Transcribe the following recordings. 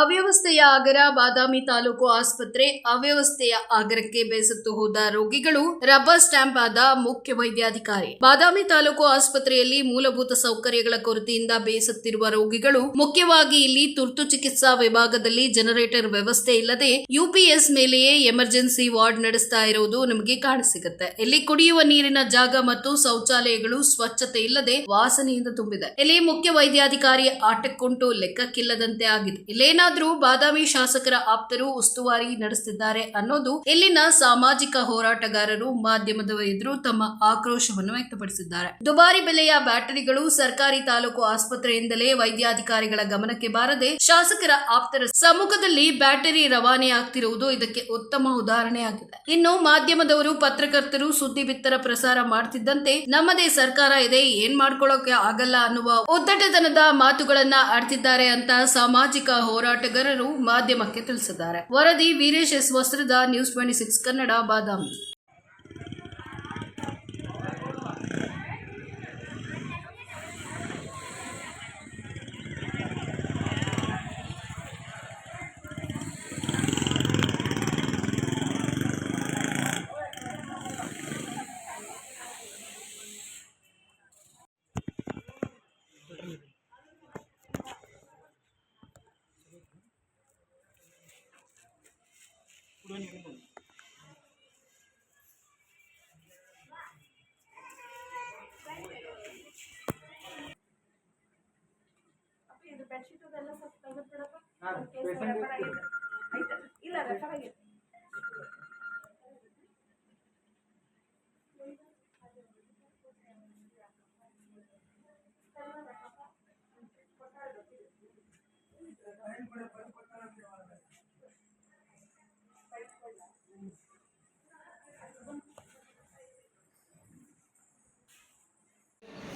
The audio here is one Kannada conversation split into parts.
ಅವ್ಯವಸ್ಥೆಯ ಆಗರ ಬಾದಾಮಿ ತಾಲೂಕು ಆಸ್ಪತ್ರೆ ಅವ್ಯವಸ್ಥೆಯ ಆಗರಕ್ಕೆ ಬೇಸತ್ತು ಹೋದ ರೋಗಿಗಳು ರಬ್ಬರ್ ಸ್ಟ್ಯಾಂಪ್ ಆದ ಮುಖ್ಯ ವೈದ್ಯಾಧಿಕಾರಿ. ಬಾದಾಮಿ ತಾಲೂಕು ಆಸ್ಪತ್ರೆಯಲ್ಲಿ ಮೂಲಭೂತ ಸೌಕರ್ಯಗಳ ಕೊರತೆಯಿಂದ ಬೇಸತ್ತಿರುವ ರೋಗಿಗಳು ಮುಖ್ಯವಾಗಿ ಇಲ್ಲಿ ತುರ್ತು ಚಿಕಿತ್ಸಾ ವಿಭಾಗದಲ್ಲಿ ಜನರೇಟರ್ ವ್ಯವಸ್ಥೆ ಇಲ್ಲದೆ ಯುಪಿಎಸ್ ಮೇಲೆಯೇ ಎಮರ್ಜೆನ್ಸಿ ವಾರ್ಡ್ ನಡೆಸ್ತಾ ಇರುವುದು ನಮಗೆ ಕಾಣಸಿಗುತ್ತೆ. ಇಲ್ಲಿ ಕುಡಿಯುವ ನೀರಿನ ಜಾಗ ಮತ್ತು ಶೌಚಾಲಯಗಳು ಸ್ವಚ್ಛತೆ ಇಲ್ಲದೆ ವಾಸನೆಯಿಂದ ತುಂಬಿದೆ. ಇಲ್ಲಿ ಮುಖ್ಯ ವೈದ್ಯಾಧಿಕಾರಿ ಆಟಕ್ಕುಂಟು ಲೆಕ್ಕಕ್ಕಿಲ್ಲದಂತೆ ಆಗಿದೆ. ಇಲ್ಲೇನಾದ್ರೂ ಬಾದಾಮಿ ಶಾಸಕರ ಆಪ್ತರು ಉಸ್ತುವಾರಿ ನಡೆಸುತ್ತಿದ್ದಾರೆ ಅನ್ನೋದು ಇಲ್ಲಿನ ಸಾಮಾಜಿಕ ಹೋರಾಟಗಾರರು ಮಾಧ್ಯಮದ ಎದುರು ತಮ್ಮ ಆಕ್ರೋಶವನ್ನು ವ್ಯಕ್ತಪಡಿಸಿದ್ದಾರೆ. ದುಬಾರಿ ಬೆಲೆಯ ಬ್ಯಾಟರಿಗಳು ಸರ್ಕಾರಿ ತಾಲೂಕು ಆಸ್ಪತ್ರೆಯಿಂದಲೇ ವೈದ್ಯಾಧಿಕಾರಿಗಳ ಗಮನಕ್ಕೆ ಬಾರದೆ ಶಾಸಕರ ಆಪ್ತರ ಸಮ್ಮುಖದಲ್ಲಿ ಬ್ಯಾಟರಿ ರವಾನೆ ಆಗ್ತಿರುವುದು ಇದಕ್ಕೆ ಉತ್ತಮ ಉದಾಹರಣೆಯಾಗಿದೆ. ಇನ್ನು ಮಾಧ್ಯಮದವರು ಪತ್ರಕರ್ತರು ಸುದ್ದಿ ಬಿತ್ತರ ಪ್ರಸಾರ ಮಾಡ್ತಿದ್ದಂತೆ ನಮ್ಮದೇ ಸರ್ಕಾರ ಇದೆ, ಏನ್ ಮಾಡ್ಕೊಳ್ಳೋಕೆ ಆಗಲ್ಲ ಅನ್ನುವ ಉದ್ದಟತನದ ಮಾತುಗಳನ್ನ ಆಡ್ತಿದ್ದಾರೆ ಅಂತ ಸಾಮಾಜಿಕ ಹೋರಾಟಗಾರರು ಮಾಧ್ಯಮಕ್ಕೆ ತಿಳಿಸಿದ್ದಾರೆ. ವರದಿ Veeresh S. Vastrad news twenty six Kannada Badami. ಇದು ಬೆಡ್ಶೀಟ್ ಅದೆಲ್ಲ ಸ್ವಲ್ಪ ತೆಗೆದು ಬಿಡಪ್ಪ ಕೇಸ್ ರೆಫರ್ ಆಗಿದೆ ಆಯ್ತಾ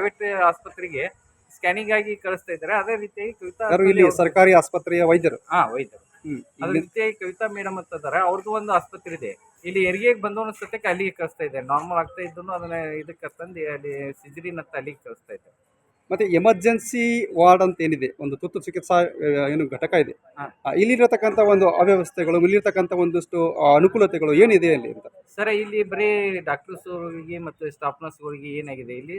Private ಆಸ್ಪತ್ರೆಗೆ ಸ್ಕ್ಯಾನಿಂಗ್ ಆಗಿ ಕಳಿಸ್ತಾ ಇದ್ದಾರೆ. ಅದೇ ರೀತಿಯಾಗಿ ಕವಿತಾ ಯಾರು ಇಲ್ಲಿ ಸರ್ಕಾರಿ ಆಸ್ಪತ್ರೆಯ ವೈದ್ಯರು? ಹಾ ವೈದ್ಯರು. ಹ್ಮ್. ಅದೇ ರೀತಿಯಾಗಿ ಕವಿತಾ ಮೇಡಮ್ ಅಂತ ಇದಾರೆ ಅವ್ರದ್ದು ಒಂದು ಆಸ್ಪತ್ರೆ ಇದೆ. ಇಲ್ಲಿ ಹೆರಿಗೆಗೆ ಬಂದವನ ಸತ್ಯಕ್ಕೆ ಅಲ್ಲಿಗೆ ಕಳಿಸ್ತಾ ಇದೆ ನಾರ್ಮಲ್ ಆಗ್ತಾ ಇದ್ದನು ಅದನ್ನ ಇದಕ್ಕೆ ತಂದು ಅಲ್ಲಿ ಸಿಜರಿನ ಅಲ್ಲಿಗೆ ಕಳಿಸ್ತಾ ಇದ್ದಾರೆ. ಮತ್ತೆ ಎಮರ್ಜೆನ್ಸಿ ವಾರ್ಡ್ ಅಂತ ಏನಿದೆ ಒಂದು ತುರ್ತು ಚಿಕಿತ್ಸಾ ಏನು ಘಟಕ ಇದೆ. ಇಲ್ಲಿರತಕ್ಕಂಥ ಒಂದು ಅವ್ಯವಸ್ಥೆಗಳು ಇಲ್ಲಿರ್ತಕ್ಕಂಥ ಒಂದಷ್ಟು ಅನುಕೂಲತೆಗಳು ಏನಿದೆ ಅಲ್ಲಿ ಅಂತ? ಸರ್ ಇಲ್ಲಿ ಬರೀ ಡಾಕ್ಟರ್ಸ್ ಅವರಿಗೆ ಮತ್ತು ಸ್ಟಾಫ್ ನರ್ಸ್ಗಳಿಗೆ ಏನಾಗಿದೆ? ಇಲ್ಲಿ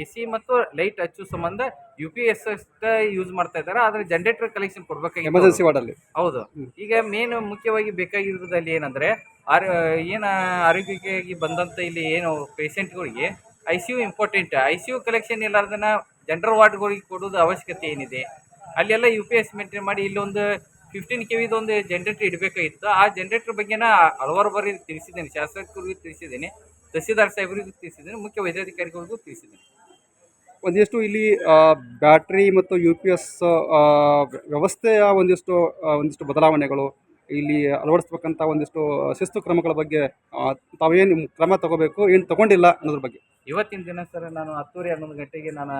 ಎ ಸಿ ಮತ್ತು ಲೈಟ್ ಹಚ್ಚೋ ಸಂಬಂಧ ಯು ಪಿ ಎಸ್ ಯೂಸ್ ಮಾಡ್ತಾ ಇದ್ದಾರೆ. ಆದರೆ ಜನರೇಟರ್ ಕಲೆಕ್ಷನ್ ಕೊಡ್ಬೇಕು ಎಮರ್ಜೆನ್ಸಿ ವಾರ್ಡಲ್ಲಿ ಹೌದು. ಈಗ ಮೇನ್ ಮುಖ್ಯವಾಗಿ ಬೇಕಾಗಿರೋದಲ್ಲಿ ಏನಂದರೆ ಏನಂದ್ರೆ ಆರ್ ಏನು ಆರೋಗ್ಯಕ್ಕಾಗಿ ಬಂದಂಥ ಇಲ್ಲಿ ಏನು ಪೇಷಂಟ್ಗಳಿಗೆ I C U important I C U collection ಇಲ್ಲಾರ್ದನ್ನ general ವಾರ್ಡ್ಗಳಿಗೆ ಕೊಡೋದು ಅವಶ್ಯಕತೆ ಏನಿದೆ? ಅಲ್ಲೆಲ್ಲ ಯು ಪಿ ಎಸ್ ಮೇಂಟೈನ್ ಮಾಡಿ ಇಲ್ಲೊಂದು ಫಿಫ್ಟೀನ್ ಕೆ ವಿದು ಒಂದು ಜನರೇಟರ್ ಇಡಬೇಕಾಗಿತ್ತು. ಆ ಜನರೇಟರ್ ಬಗ್ಗೆನ ಹಲವಾರು ಬಾರಿ ತಿಳಿಸಿದ್ದೇನೆ. ಶಾಸಕರಿಗೂ ತಿಳಿಸಿದ್ದೇನೆ. ತಹಸೀಲ್ದಾರ್ ಸಾಹೇಬರಿಗೂ ತಿಳಿಸಿದ್ದೇನೆ. ಮುಖ್ಯ ವೈದ್ಯಾಧಿಕಾರಿಗಳಿಗೂ ತಿಳಿಸಿದ್ದೇನೆ. ಒಂದಿಷ್ಟು ಇಲ್ಲಿ ಬ್ಯಾಟ್ರಿ ಮತ್ತು ಯು ಪಿ ಎಸ್ ವ್ಯವಸ್ಥೆಯ ಒಂದಿಷ್ಟು ಒಂದಿಷ್ಟು ಬದಲಾವಣೆಗಳು ಇಲ್ಲಿ ಅಳವಡಿಸ್ಬೇಕಂತ ಒಂದಿಷ್ಟು ಶಿಸ್ತು ಕ್ರಮಗಳ ಬಗ್ಗೆ ತಾವೇನು ಕ್ರಮ ತಗೋಬೇಕು, ಏನು ತಗೊಂಡಿಲ್ಲ ಅನ್ನೋದ್ರ ಬಗ್ಗೆ. ಇವತ್ತಿನ ದಿನ ಸರ್ ನಾನು ಹತ್ತೂವರೆ ಹನ್ನೊಂದು ಗಂಟೆಗೆ ನಾನು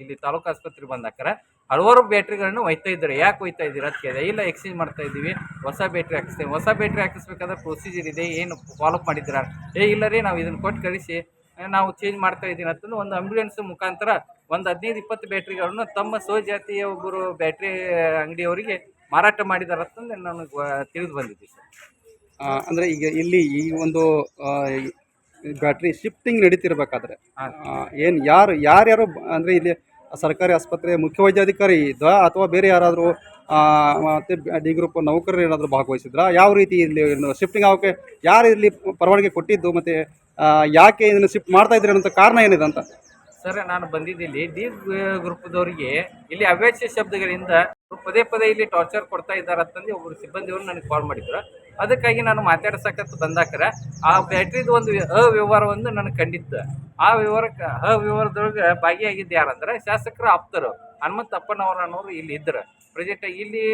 ಇಲ್ಲಿ ತಾಲೂಕು ಆಸ್ಪತ್ರೆಗೆ ಬಂದಾಕರ ಹಲವಾರು ಬ್ಯಾಟ್ರಿಗಳನ್ನು ಒಯ್ತಾ ಇದ್ದಾರೆ. ಯಾಕೆ ಒಯ್ತಾ ಇದ್ದೀರಾ ಅಂತ ಇಲ್ಲ ಎಕ್ಸ್ಚೇಂಜ್ ಮಾಡ್ತಾ ಇದ್ದೀವಿ. ಹೊಸ ಬ್ಯಾಟ್ರಿ ಹಾಕಿಸ್ತೇವೆ. ಹೊಸ ಬ್ಯಾಟ್ರಿ ಹಾಕಿಸ್ಬೇಕಾದ್ರೆ ಪ್ರೊಸೀಜರ್ ಇದೆ. ಏನು ಫಾಲೋಅಪ್ ಮಾಡಿದ್ದೀರಾ? ಏ, ಇಲ್ಲ ರೀ, ನಾವು ಇದನ್ನು ಕೊಟ್ಟು ಕಳಿಸಿ. ನಾವು ಚೇಂಜ್ ಮಾಡ್ತಾ ಇದ್ದೀನಿ ಅಂತಂದು ಒಂದು ಆಂಬ್ಯುಲೆನ್ಸ್ ಮುಖಾಂತರ ಒಂದು ಹದಿನೈದು, ಇಪ್ಪತ್ತು ಬ್ಯಾಟ್ರಿಗಳನ್ನು ತಮ್ಮ ಸ್ವಜಾತಿಯ ಒಬ್ಬರು ಬ್ಯಾಟ್ರಿ ಅಂಗಡಿಯವರಿಗೆ ಮಾರಾಟ ಮಾಡಿದ್ದಾರೆ ಅಂತಂದು ನನಗೆ ತಿಳಿದು ಬಂದಿದ್ದೆ ಸರ್. ಅಂದ್ರೆ ಈಗ ಇಲ್ಲಿ ಈ ಒಂದು ಬ್ಯಾಟ್ರಿ ಶಿಫ್ಟಿಂಗ್ ನಡೀತಿರ್ಬೇಕಾದ್ರೆ. ಏನು ಯಾರು ಯಾರ್ಯಾರು ಅಂದರೆ ಅಂದ್ರೆ ಇಲ್ಲಿ ಸರ್ಕಾರಿ ಆಸ್ಪತ್ರೆ ಮುಖ್ಯ ವೈದ್ಯಾಧಿಕಾರಿ ಇದ್ದ ಅಥವಾ ಬೇರೆ ಯಾರಾದರೂ ಮತ್ತು ಡಿ ಗ್ರೂಪ್ ನೌಕರರು ಏನಾದರೂ ಭಾಗವಹಿಸಿದ್ರ? ಯಾವ ರೀತಿ ಇಲ್ಲಿ ಶಿಫ್ಟಿಂಗ್ ಆಗೋಕ್ಕೆ ಯಾರು ಇಲ್ಲಿ ಪರವಾನಗಿ ಕೊಟ್ಟಿದ್ದು ಮತ್ತು ಯಾಕೆ ಇದನ್ನು ಶಿಫ್ಟ್ ಮಾಡ್ತಾ ಇದ್ರಿ ಅನ್ನೋ ಕಾರಣ ಏನಿದೆ ಅಂತ? ಸರ್ ನಾನು ಬಂದಿದ್ದೀನಿ ಡಿ ಗ್ರೂಪ್ದವರಿಗೆ ಇಲ್ಲಿ ಅವ್ಯಾಚ್ಯ ಶಬ್ದಗಳಿಂದ ಪದೇ ಪದೇ ಇಲ್ಲಿ ಟಾರ್ಚರ್ ಕೊಡ್ತಾ ಇದ್ದಾರೆ ಅಂತಂದು ಒಬ್ಬರು ಸಿಬ್ಬಂದಿಯವರು ನನಗೆ ಕಾಲ್ ಮಾಡಿದ್ರು. ಅದಕ್ಕಾಗಿ ನಾನು ಮಾತಾಡ್ಸಕತ್ತು ಬಂದಾಕ್ರೆ, ಆ ಬ್ಯಾಟ್ರಿದು ಒಂದು ಅವ್ಯವಹಾರವನ್ನು ನನಗೆ ಕಂಡಿತ್ತು ಆ ವ್ಯವಹಾರಕ್ಕೆ, ಅವ್ಯವಹಾರದೊಳಗೆ ಭಾಗಿಯಾಗಿದ್ದು ಯಾರಂದ್ರೆ ಶಾಸಕರ ಆಪ್ತರು, ಹನುಮಂತ ಅಪ್ಪನವರ ಅನ್ನೋರು ಇಲ್ಲಿ ಇದ್ದರು ಪ್ರಜೆಕ್ಟ್ ಇಲ್ಲಿ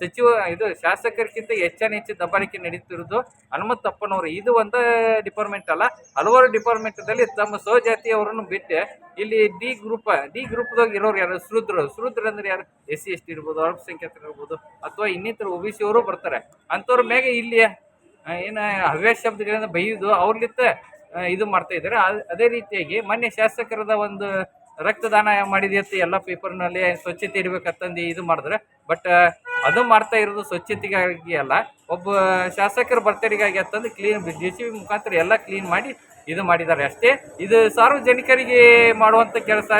ಸಚಿವ, ಇದು ಶಾಸಕರಿಗಿಂತ ಹೆಚ್ಚಾನ ಹೆಚ್ಚು ದಬ್ಬಾಳಿಕೆ ನಡೀತಿರೋದು ಹನುಮಂತಪ್ಪನವರು ಇದು ಒಂದು ಡಿಪಾರ್ಟ್ಮೆಂಟ್ ಅಲ್ಲ, ಹಲವಾರು ಡಿಪಾರ್ಟ್ಮೆಂಟ್ದಲ್ಲಿ ತಮ್ಮ ಸ್ವಜಾತಿಯವರನ್ನು ಬಿಟ್ಟು ಇಲ್ಲಿ ಡಿ ಗ್ರೂಪ್ ಡಿ ಗ್ರೂಪ್ದಾಗ ಇರೋರು ಯಾರು? ಶ್ರುದ್ರ ಶೂದ್ರ ಅಂದ್ರೆ ಯಾರು? ಎಸ್ ಸಿ ಎಸ್ ಟಿ ಇರ್ಬೋದು, ಅಲ್ಪಸಂಖ್ಯಾತರು ಇರ್ಬೋದು, ಅಥವಾ ಇನ್ನಿತರ ಒ ಬಿ ಸಿ ಅವರು ಬರ್ತಾರೆ. ಅಂಥವ್ರ ಮೇಲೆ ಇಲ್ಲಿ ಏನು ಹವ್ಯಾಸ ಶಬ್ದಗಳಿಂದ ಬೈಯೋದು ಅವ್ರಲಿತ್ತ ಇದು ಮಾಡ್ತಾ ಇದ್ದಾರೆ. ಅದೇ ರೀತಿಯಾಗಿ ಮೊನ್ನೆ ಶಾಸಕರದ ಒಂದು ರಕ್ತದಾನ ಮಾಡಿದೆ ಅಂತ ಎಲ್ಲ ಪೇಪರ್ನಲ್ಲಿ ಸ್ವಚ್ಛತೆ ಇರ್ಬೇಕಂತಂದು ಇದು ಮಾಡಿದ್ರೆ ಬಟ್ ಅದು ಮಾಡ್ತಾ ಇರೋದು ಸ್ವಚ್ಛತೆಗಾಗಿ ಅಲ್ಲ. ಒಬ್ಬ ಶಾಸಕರ ಬರ್ತಡೆಗಾಗಿ ಅಂತಂದು ಕ್ಲೀನ್ ಜೆ ಸಿ ಬಿ ಮುಖಾಂತರ ಎಲ್ಲ ಕ್ಲೀನ್ ಮಾಡಿ ಇದು ಮಾಡಿದ್ದಾರೆ ಅಷ್ಟೇ. ಇದು ಸಾರ್ವಜನಿಕರಿಗೆ ಮಾಡುವಂಥ ಕೆಲಸ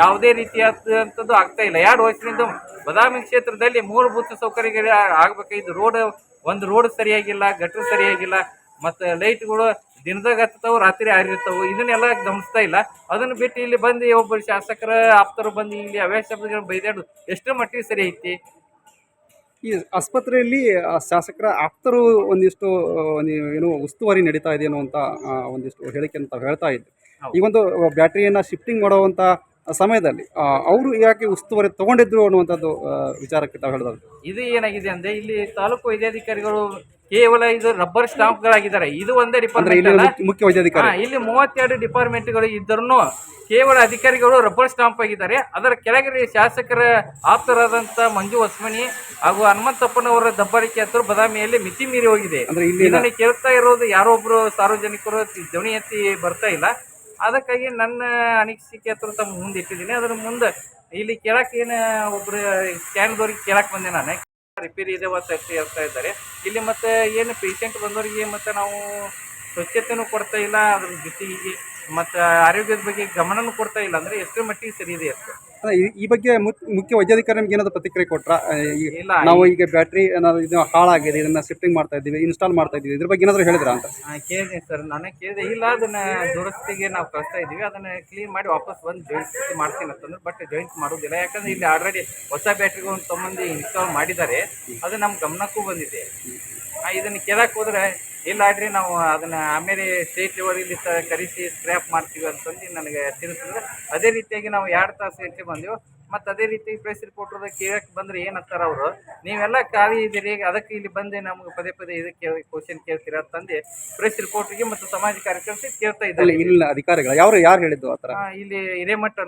ಯಾವುದೇ ರೀತಿಯಾದಂಥದ್ದು ಆಗ್ತಾ ಇಲ್ಲ. ಎರಡು ವರ್ಷದಿಂದ ಬದಾಮಿ ಕ್ಷೇತ್ರದಲ್ಲಿ ಮೂಲಭೂತ ಸೌಕರ್ಯಗಳು ಇದು ರೋಡ್ ಒಂದು ರೋಡ್ ಸರಿಯಾಗಿಲ್ಲ ಗಟ್ರ ಸರಿಯಾಗಿಲ್ಲ ಮತ್ತು ಲೈಟ್ಗಳು ದಿನದಾಗ ಹತ್ತವು ರಾತ್ರಿ ಆರಿರ್ತಾವು ಇದನ್ನೆಲ್ಲ ಗಮನಿಸ್ತಾ ಇಲ್ಲ. ಅದನ್ನು ಬಿಟ್ಟು ಇಲ್ಲಿ ಬಂದು ಒಬ್ಬರು ಶಾಸಕರ ಆಪ್ತರು ಬಂದು ಇಲ್ಲಿ ಅವ್ಯಾಸ ಶಬ್ದಗಳನ್ನ ಬೈದಾಡು ಎಷ್ಟರ ಮಟ್ಟಿಗೆ ಸರಿ ಐತಿ. ಈ ಆಸ್ಪತ್ರೆಯಲ್ಲಿ ಆ ಶಾಸಕರ ಆಪ್ತರು ಒಂದಿಷ್ಟು ಏನು ಉಸ್ತುವಾರಿ ನಡೀತಾ ಇದೆ ಅನ್ನುವಂಥ ಆ, ಒಂದಿಷ್ಟು ಹೇಳಿಕೆ ಅಂತ ಹೇಳ್ತಾ ಇದ್ದೆ. ಈ ಒಂದು ಬ್ಯಾಟ್ರಿಯನ್ನು ಶಿಫ್ಟಿಂಗ್ ಮಾಡುವಂಥ ಸಮಯದಲ್ಲಿ ಅವರು ಯಾಕೆ ಉಸ್ತುವಾರಿ ತಗೊಂಡಿದ್ರು ಅನ್ನುವಂಥದ್ದು ವಿಚಾರಕ್ಕೆ ತಾವು ಹೇಳಿದ್ರು ಇದು ಏನಾಗಿದೆ ಅಂದ್ರೆ ಇಲ್ಲಿ ತಾಲೂಕು ವೈದ್ಯಾಧಿಕಾರಿಗಳು ಕೇವಲ ಇದು ರಬ್ಬರ್ ಸ್ಟಾಂಪ್ಗಳಾಗಿದ್ದಾರೆ. ಇದು ಒಂದೇ ಅಂದ್ರೆ ಡಿಪಾರ್ಟ್ಮೆಂಟ್ ಮುಖ್ಯ- ವೈದ್ಯಾಧಿಕಾರಿ. ಇಲ್ಲಿ ಮೂವತ್ತೆರಡು ಡಿಪಾರ್ಟ್ಮೆಂಟ್ಗಳು ಇದ್ದರೂ ಕೇವಲ ಅಧಿಕಾರಿಗಳು ರಬ್ಬರ್ ಸ್ಟಾಂಪ್ ಆಗಿದ್ದಾರೆ. ಅದರ ಕೆಳಗಡೆ ಶಾಸಕರ ಆಪ್ತರಾದಂತಹ ಮಂಜು ಹೊಸ್ಮನಿ ಹಾಗೂ ಹನುಮಂತಪ್ಪನವರ ದಬ್ಬಾಳಿಕೆ ಹತ್ರ ಬದಾಮಿಯಲ್ಲಿ ಮಿತಿ ಮೀರಿ ಹೋಗಿದೆ. ಅಂದ್ರೆ ಇಲ್ಲಿ ಇದನ್ನು ಕೇಳ್ತಾ ಇರೋದು ಯಾರೊಬ್ರು ಸಾರ್ವಜನಿಕರು ಧ್ವನಿ ಎತ್ತಿ ಬರ್ತಾ ಇಲ್ಲ. ಅದಕ್ಕಾಗಿ ನನ್ನ ಅನಿಸಿಕೆ ಹತ್ರ ತಮ್ಮ ಮುಂದೆ ಇಟ್ಟಿದ್ದೀನಿ ಅದ್ರ ಮುಂದೆ ಇಲ್ಲಿ ಕೇಳಕ್ಕೆ ಏನು ಒಬ್ರು ಸ್ಕ್ಯಾನ್ದವ್ರಿಗೆ ಕೇಳಕ್ಕೆ ಬಂದೆ ನಾನು. ರಿಪೇರಿ ಇದೆ ಅಂತ ಹೇಳ್ತಾ ಇದ್ದಾರೆ. ಇಲ್ಲಿ ಮತ್ತೆ ಏನು ಪೇಷಂಟ್ ಬಂದವರಿಗೆ ಮತ್ತೆ ನಾವು ಸ್ವಚ್ಛತೆನೂ ಕೊಡ್ತಾ ಇಲ್ಲ ಅದ್ರ ಜೊತೆಗೆ ಮತ್ತು ಆರೋಗ್ಯದ ಬಗ್ಗೆ ಗಮನನೂ ಕೊಡ್ತಾ ಇಲ್ಲ. ಅಂದರೆ ಎಷ್ಟು ಮಟ್ಟಿಗೆ ಸರಿ ಇದೆ ಅಲ್ಲ, ಈ- ಬಗ್ಗೆ ಮುಖ್ಯ- ವೈದ್ಯಾಧಿಕಾರಿ ನಿಮ್ಗೆ ಏನಾದ್ರು ಪ್ರತಿಕ್ರಿಯೆ ಕೊಟ್ರ? ಇಲ್ಲ ನಾವು ಈಗ ಬ್ಯಾಟ್ರಿ ಏನಾದ್ರು ಇದು ಹಾಳಾಗಿದೆ ಇದನ್ನ ಶಿಫ್ಟಿಂಗ್ ಮಾಡ್ತಾ ಇದ್ದೀವಿ ಇನ್ಸ್ಟಾಲ್ ಮಾಡ್ತಾ ಇದ್ದೀವಿ ಇದ್ರ ಬಗ್ಗೆ ಏನಾದ್ರು ಹೇಳಿದ್ರ ಅಂತ? ಕೇಳಿದೆ ಸರ್ ನಾನು ಕೇಳಿದೆ ಇಲ್ಲ ಅದನ್ನ ದುರಸ್ತಿಗೆ ನಾವು ಕಳಿಸ್ತಾ ಇದೀವಿ ಅದನ್ನ ಕ್ಲೀನ್ ಮಾಡಿ ವಾಪಸ್ ಬಂದು ಜಾಯಿಂಟ್ ಮಾಡ್ತೀನಿ ಅಂತಂದ್ರೆ ಬಟ್ ಜಾಯಿಂಟ್ ಮಾಡೋದಿಲ್ಲ. ಯಾಕಂದ್ರೆ ಇಲ್ಲಿ ಆಲ್ರೆಡಿ ಹೊಸ ಬ್ಯಾಟ್ರಿಗೊಂದು ತಮ್ಮಂದಿ ಇನ್ಸ್ಟಾಲ್ ಮಾಡಿದ್ದಾರೆ ಅದು ನಮ್ಮ ಗಮನಕ್ಕೂ ಬಂದಿದೆ. ಇದನ್ನು ಇದನ್ನ ಕೇಳಕ್ಕೆ ಹೋದ್ರೆ ಇಲ್ಲ ಆಡ್ರಿ ನಾವು ಅದನ್ನ ಆಮೇಲೆ ಸ್ಟೇಟ್ ಲೆವೆಲಿಲ್ಲಿ ತ ಕರೆಸಿ ಸ್ಕ್ರ್ಯಾಪ್ ಮಾಡ್ತೀವಿ ಅಂತಂದು ನನಗೆ ತಿಳಿಸಿದ್ರೆ ಅದೇ ರೀತಿಯಾಗಿ ನಾವು ಎರಡು ತಾಸು ಹೆಚ್ಚು ಬಂದೆವು. ಮತ್ತು ಅದೇ ರೀತಿ ಪ್ರೆಸ್ ರಿಪೋರ್ಟರ್ ಕೇಳಕ್ಕೆ ಬಂದ್ರೆ ಅಂತಾರೆ ಅವರು ನೀವೆಲ್ಲ ಖಾಲಿ ಇದ್ದೀರಿ ಅದಕ್ಕೆ ಇಲ್ಲಿ ಬಂದು ನಮ್ಗೆ ಪದೇ ಪದೇ ಇದಕ್ಕೆ ಕ್ವಶನ್ ಕೇಳ್ತೀರ ಅಂತಂದು ಪ್ರೆಸ್ ರಿಪೋರ್ಟ್ಗೆ ಮತ್ತು ಸಮಾಜ ಕಾರ್ಯಕರ್ತರಿಗೆ ಕೇಳ್ತಾ ಇದ್ದಾರೆ. ಇಲ್ಲ ಅಧಿಕಾರಿಗಳು ಯಾರು ಯಾರು ಹೇಳಿದ್ದು ಆ ಥರ ಇಲ್ಲಿ ಹಿರೇಮಠ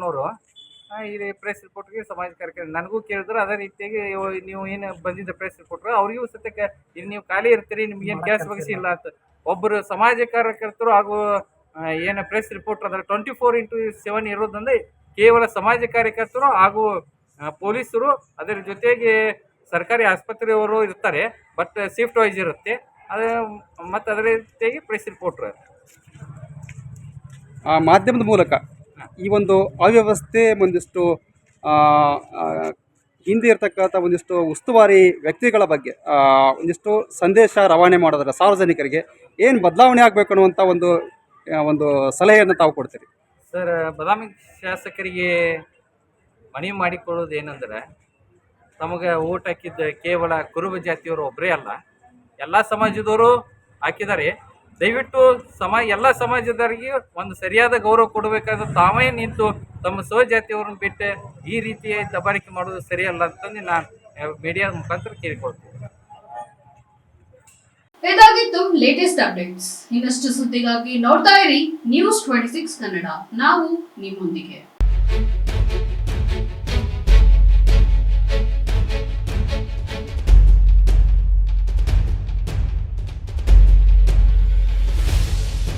ಇಲ್ಲಿ ಪ್ರೆಸ್ ರಿಪೋರ್ಟ್ಗೆ ಸಮಾಜ ಕಾರ್ಯಕ್ರಮ ನನಗೂ ಕೇಳಿದ್ರು, ಅದೇ ರೀತಿಯಾಗಿ ನೀವು ಏನು ಬಂದಿದ್ದ ಪ್ರೆಸ್ ರಿಪೋರ್ಟ್ರು ಅವ್ರಿಗೂ ಸತ್ಯಕ್ಕೆ ಇಲ್ಲಿ ನೀವು ಖಾಲಿ ಇರ್ತೀರಿ ನಿಮ್ಗೇನು ಕೆಲಸ ಬಗ್ಸಿ ಇಲ್ಲ ಅಂತ. ಒಬ್ಬರು ಸಮಾಜ ಕಾರ್ಯಕರ್ತರು ಹಾಗೂ ಏನು ಪ್ರೆಸ್ ರಿಪೋರ್ಟರ್ ಅಂದರೆ ಟ್ವೆಂಟಿ ಫೋರ್ ಇಂಟು ಸೆವೆನ್ ಇರೋದಂದ್ರೆ ಕೇವಲ ಸಮಾಜ ಕಾರ್ಯಕರ್ತರು ಹಾಗೂ ಪೊಲೀಸರು, ಅದರ ಜೊತೆಗೆ ಸರ್ಕಾರಿ ಆಸ್ಪತ್ರೆಯವರು ಇರ್ತಾರೆ ಬಟ್ ಶಿಫ್ಟ್ ವೈಸ್ ಇರುತ್ತೆ. ಅದು, ಮತ್ತು ಅದರ ಜೊತೆಗೆ ಪ್ರೆಸ್ ರಿಪೋರ್ಟ್ರು ಮಾಧ್ಯಮದ ಮೂಲಕ. ಈ ಒಂದು ಅವ್ಯವಸ್ಥೆ ಒಂದಿಷ್ಟು ಹಿಂದೆ ಇರತಕ್ಕಂಥ ಒಂದಿಷ್ಟು ಉಸ್ತುವಾರಿ ವ್ಯಕ್ತಿಗಳ ಬಗ್ಗೆ ಒಂದಿಷ್ಟು ಸಂದೇಶ ರವಾನೆ ಮಾಡೋದ್ರ ಸಾರ್ವಜನಿಕರಿಗೆ ಏನು ಬದಲಾವಣೆ ಆಗಬೇಕು ಅನ್ನುವಂಥ ಒಂದು ಒಂದು ಸಲಹೆಯನ್ನು ತಾವು ಕೊಡ್ತೀರಿ? ಸರ್, ಬದಾಮಿ ಶಾಸಕರಿಗೆ ಮನವಿ ಮಾಡಿಕೊಳ್ಳೋದು ಏನಂದ್ರೆ, ತಮಗೆ ಓಟ್ ಹಾಕಿದ್ದ ಕೇವಲ ಕುರುಬ ಜಾತಿಯವರು ಒಬ್ಬರೇ ಅಲ್ಲ, ಎಲ್ಲ ಸಮಾಜದವರು ಹಾಕಿದ್ದಾರೆ. ದಯವಿಟ್ಟು ಸಮ ಎಲ್ಲ ಸಮಾಜದವರಿಗೆ ಒಂದು ಸರಿಯಾದ ಗೌರವ ಕೊಡಬೇಕಾದ ತಾವೇ ನಿಂತು ತಮ್ಮ ಸ್ವಜಾತಿಯವ್ರನ್ನ ಬಿಟ್ಟು ಈ ರೀತಿಯ ದಬಾಳಿಕೆ ಮಾಡೋದು ಸರಿಯಲ್ಲ ಅಂತಂದು ನಾನು ಮೀಡಿಯಾದ ಮುಖಾಂತರ ಕೇಳಿಕೊಳ್ತೀನಿ. ಇದಾಗಿತ್ತು ಲೇಟೆಸ್ಟ್ ಅಪ್ಡೇಟ್ಸ್ ಇನ್ನಷ್ಟು ಸುದ್ದಿಗಾಗಿ ನೋಡ್ತಾ ಇರಿ ನ್ಯೂಸ್ ಟ್ವೆಂಟಿ ಸಿಕ್ಸ್ ಕನ್ನಡ. ನಾವು ನಿಮ್ಮೊಂದಿಗೆ.